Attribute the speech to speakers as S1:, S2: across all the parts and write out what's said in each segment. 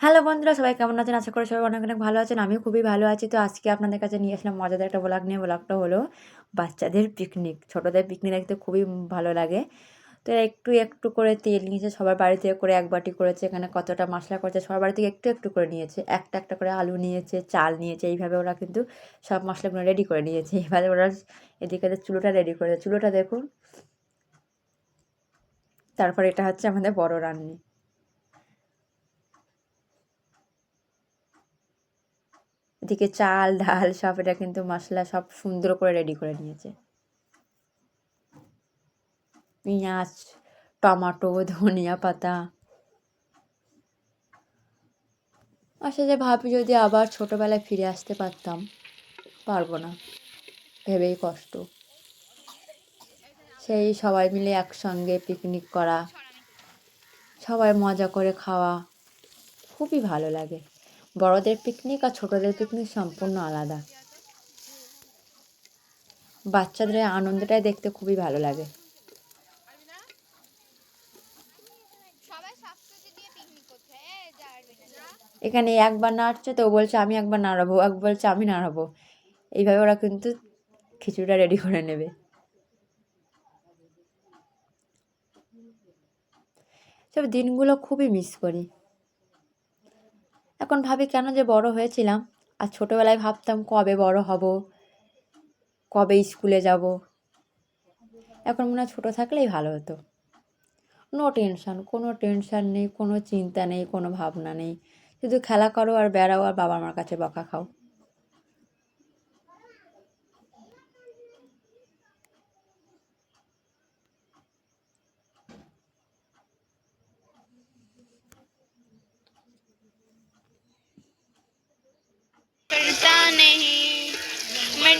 S1: Hello বন্ধুরা, সবাই কেমন আছেন? আশা করি সবাই অনেক অনেক ভালো আছেন। আমিও খুবই ভালো আছি। তো আজকে আপনাদের কাছে নিয়ে আসলাম মজাদার একটা ব্লগ নিয়ে। ব্লগটা হলো বাচ্চাদের পিকনিক ছোটোদের পিকনিক দেখতে খুবই ভালো লাগে। তো একটু একটু করে তেল নিয়েছে, সবার বাড়ি থেকে করে এক বাটি করেছে, এখানে কতটা মশলা করেছে, সবার বাড়ি থেকে একটু একটু করে নিয়েছে। একটা একটা করে আলু নিয়েছে, চাল নিয়েছে, এইভাবে ওরা কিন্তু সব মশলাগুলো রেডি করে নিয়েছে। এবারে ওরা এদিকে চুলোটা রেডি করেছে। চুলোটা দেখুন। তারপর এটা হচ্ছে আমাদের বড় রান্নি। এদিকে চাল, ডাল সব এটা কিন্তু মশলা সব সুন্দর করে রেডি করে নিয়েছে। পেঁয়াজ, টমাটো, ধনিয়া পাতা। আসলে যে ভাবি যদি আবার ছোটোবেলায় ফিরে আসতে পারতাম, পারব না। ভেবেই কষ্ট। সেই সবাই মিলে একসঙ্গে পিকনিক করা, সবাই মজা করে খাওয়া, খুবই ভালো লাগে। বড়দের পিকনিক আর ছোটদের পিকনিক সম্পূর্ণ আলাদা। বাচ্চাদের আনন্দটাই দেখতে খুবই ভালো লাগে। এখানে একবার নাড়ছে তো বলছে আমি একবার নাড়াবো। এক বলছে আমি নাড়াবো। এইভাবে ওরা কিন্তু খিচুড়িটা রেডি করে নেবে। সব দিনগুলো খুবই মিস করি। এখন ভাবি কেন যে বড় হয়েছিলাম? আর ছোটোবেলায় ভাবতাম কবে বড় হব? কবে স্কুলে যাব? এখন মনে হয় ছোটো থাকলেই ভালো হতো। নো টেনশান কোনো টেনশান নেই, কোনো চিন্তা নেই, কোনো ভাবনা নেই। শুধু খেলা করো আর বেড়াও আর বাবা মার কাছে বকা খাও।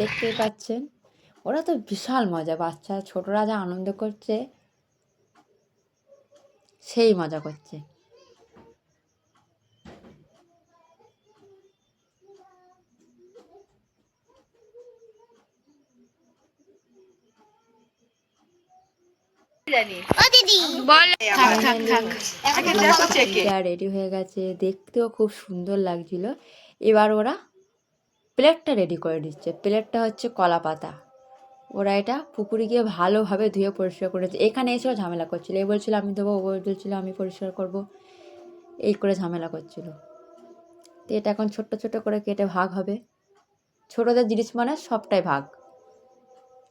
S1: দেখতেই পাচ্ছেন। ওরা তো বিশাল মজা বাচ্চা ছোটরা যা আনন্দ করছে সেই মজা করছে।
S2: ও দিদি। বল। থাক থাক থাক।
S1: রেডি হয়ে গেছে দেখতেও খুব সুন্দর লাগছিল। এবার ওরা প্লেটটা রেডি করে দিচ্ছে। প্লেটটা হচ্ছে কলা পাতা। ওরা এটা পুকুরে গিয়ে ভালোভাবে ধুয়ে পরিষ্কার করেছে এখানে এসেও ঝামেলা করছিল। এ বলছিল, আমি দেবো, ও বলছিল, আমি পরিষ্কার করব। এই করে ঝামেলা করছিল। তো এটা এখন ছোট্ট ছোট্ট করে কেটে ভাগ হবে। ছোটোদের জিনিস মানে সবটাই ভাগ।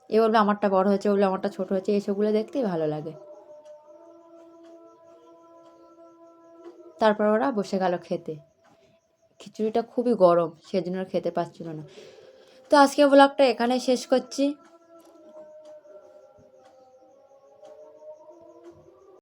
S1: এ বলবে, আমারটা বড় হয়েছে বলবে, আমারটা ছোট হয়েছে। এইসবগুলো দেখতেই ভালো লাগে। তারপর ওরা বসে গেল খেতে। খিচুড়িটা খুবই গরম সেজন্য খেতে পারছিল না। তো আজকে ব্লগটা এখানে শেষ করছি।